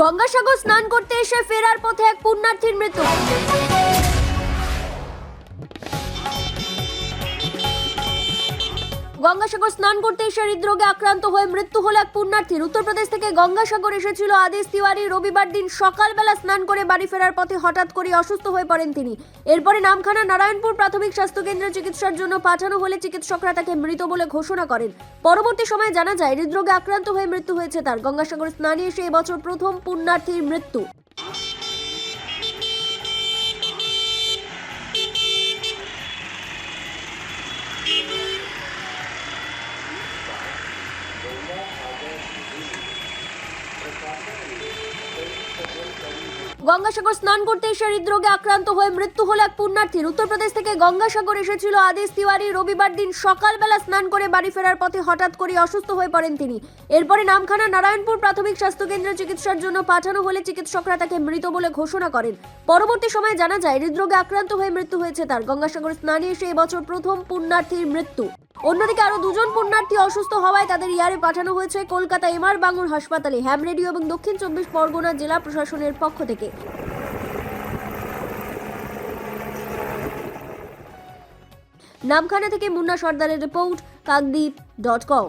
গঙ্গাসাগর স্নান করতে এসে ফেরার পথে এক পুণ্যার্থীর মৃত্যু। গঙ্গাসাগর স্নান করতে এসে হৃদরোগে আক্রান্ত হয়ে মৃত্যু হলো এক পুণ্যার্থীর। উত্তরপ্রদেশ থেকে গঙ্গাসাগর এসেছিল আদেশ তিওয়ারি। রবিবার দিন সকালবেলা স্নান করে বাড়ি ফেরার পথে হঠাৎ করে অসুস্থ হয়ে পড়েন তিনি। এরপরে নামখানা নারায়ণপুর প্রাথমিক স্বাস্থ্য কেন্দ্রে চিকিৎসার জন্য পাঠানো হলে চিকিৎসকরা তাকে মৃত বলে ঘোষণা করেন। পরবর্তী সময়ে জানা যায়, হৃদরোগে আক্রান্ত হয়ে মৃত্যু হয়েছে তার। গঙ্গাসাগর স্নানে এসে এবছর প্রথম পুণ্যার্থীর মৃত্যু। গঙ্গাসাগর স্নান করতে এসে হৃদরোগে আক্রান্ত হয়ে মৃত্যু হল এক পুণ্যার্থীর। উত্তরপ্রদেশ থেকে গঙ্গাসাগর এসেছিল আদেশ তিওয়ারি। রবিবার দিন সকালবেলা স্নান করে বাড়ি ফেরার পথে হঠাৎ করে অসুস্থ হয়ে পড়েন তিনি। এরপরে নামখানা নারায়ণপুর প্রাথমিক স্বাস্থ্য কেন্দ্রে চিকিৎসার জন্য পাঠানো হলে চিকিৎসকরা তাকে মৃত বলে ঘোষণা করেন। পরবর্তী সময়ে জানা যায়, হৃদরোগে আক্রান্ত হয়ে মৃত্যু হয়েছে তার। গঙ্গাসাগর স্নানে এসে এবছর প্রথম পুণ্যার্থীর মৃত্যু। অন্যদিকে আরও দুজন পুণ্যার্থী অসুস্থ হওয়ায় তাদের ইয়ারে পাঠানো হয়েছে কলকাতা এমআর বাঙুর হাসপাতালে। হ্যাম রেডিও এবং দক্ষিণ চব্বিশ পরগনা জেলা প্রশাসনের পক্ষ থেকে। নামখানা থেকে মুন্না সর্দারের রিপোর্ট, কাকদ্বীপ ডট কম।